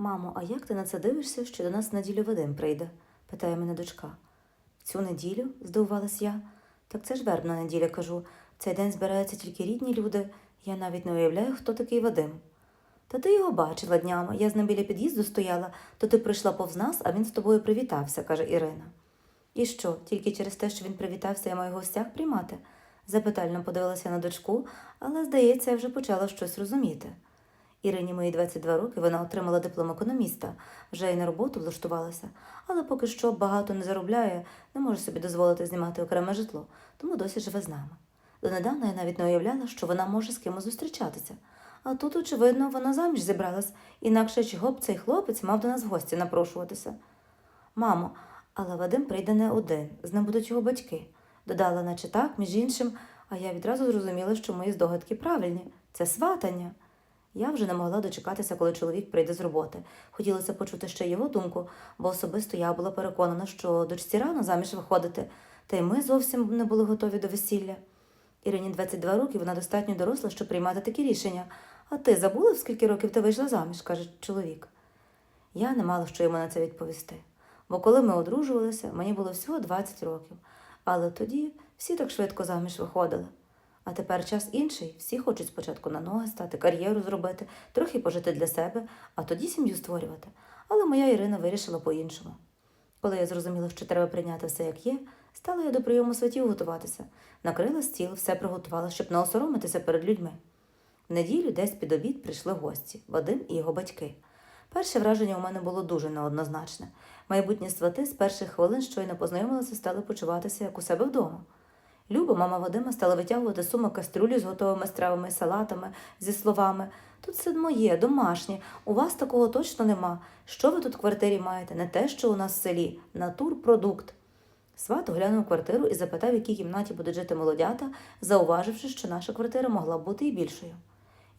Мамо, а як ти на це дивишся, що до нас неділю Вадим прийде? питає мене дочка. Цю неділю? здивувалась я. Так це ж вербна неділя, кажу. Цей день збираються тільки рідні люди. Я навіть не уявляю, хто такий Вадим. Та ти його бачила днями. Я з ним біля під'їзду стояла, то ти прийшла повз нас, а він з тобою привітався, каже Ірина. І що, тільки через те, що він привітався, я маю гостях приймати? Запитально подивилася на дочку, але, здається, я вже почала щось розуміти. Ірині мої 22 роки, вона отримала диплом економіста, вже й на роботу влаштувалася, але поки що багато не заробляє, не може собі дозволити знімати окреме житло, тому досі живе з нами. Донедавна я навіть не уявляла, що вона може з кимось зустрічатися. А тут, очевидно, вона заміж зібралась, інакше чого б цей хлопець мав до нас в гості напрошуватися. Мамо, але Вадим прийде не один, з ним будуть його батьки. Додала, наче так, між іншим, а я відразу зрозуміла, що мої здогадки правильні це сватання. Я вже не могла дочекатися, коли чоловік прийде з роботи. Хотілося почути ще його думку, бо особисто я була переконана, що дочці рано заміж виходити, та й ми зовсім не були готові до весілля. Ірині 22 роки, вона достатньо доросла, щоб приймати такі рішення. А ти забула, в скільки років ти вийшла заміж, каже чоловік. Я не мала що йому на це відповісти. Бо коли ми одружувалися, мені було всього 20 років. Але тоді всі так швидко заміж виходили. А тепер час інший, всі хочуть спочатку на ноги стати, кар'єру зробити, трохи пожити для себе, а тоді сім'ю створювати. Але моя Ірина вирішила по-іншому. Коли я зрозуміла, що треба прийняти все як є, стала я до прийому святів готуватися, накрила стіл, все приготувала, щоб не осоромитися перед людьми. В неділю десь під обід прийшли гості Вадим і його батьки. Перше враження у мене було дуже неоднозначне. Майбутні свати з перших хвилин щойно познайомилися, стали почуватися як у себе вдома. Люба, мама Вадима, стала витягувати з сумок кастрюлі з готовими стравами і салатами зі словами Тут все моє, домашнє, у вас такого точно нема. Що ви тут в квартирі маєте? Не те, що у нас в селі, натурпродукт. Сват оглянув квартиру і запитав, в якій кімнаті будуть жити молодята, зауваживши, що наша квартира могла б бути і більшою.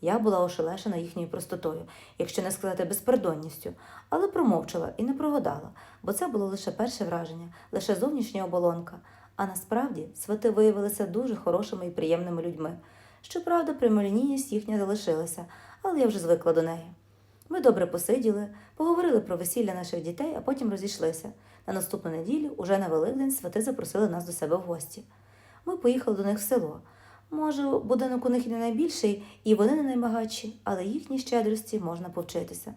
Я була ошелешена їхньою простотою, якщо не сказати безпардонністю, але промовчала і не прогадала, бо це було лише перше враження, лише зовнішня оболонка. А насправді свати виявилися дуже хорошими і приємними людьми. Щоправда, прямолінійність їхня залишилася, але я вже звикла до неї. Ми добре посиділи, поговорили про весілля наших дітей, а потім розійшлися. На наступну неділю, уже на Великдень, свати запросили нас до себе в гості. Ми поїхали до них в село. Може, будинок у них і не найбільший, і вони не наймагатші, але їхній щедрості можна повчитися.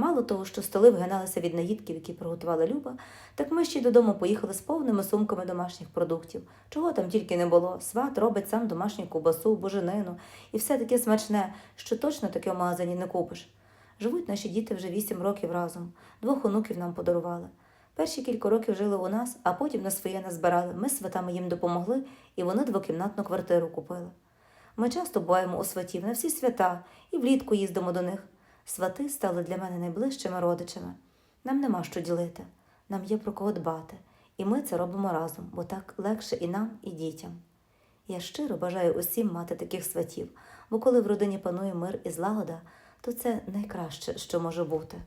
Мало того, що столи вгиналися від наїдків, які приготувала Люба, так ми ще й додому поїхали з повними сумками домашніх продуктів. Чого там тільки не було. Сват робить сам домашню ковбасу, буженину і все таке смачне, що точно таке в магазині не купиш. Живуть наші діти вже вісім років разом, двох онуків нам подарували. Перші кілька років жили у нас, а потім на своє назбирали. Ми сватами їм допомогли, і вони двокімнатну квартиру купили. Ми часто буваємо у сватів на всі свята і влітку їздимо до них. Свати стали для мене найближчими родичами. Нам нема що ділити, нам є про кого дбати, і ми це робимо разом, бо так легше і нам, і дітям. Я щиро бажаю усім мати таких сватів, бо коли в родині панує мир і злагода, то це найкраще, що може бути.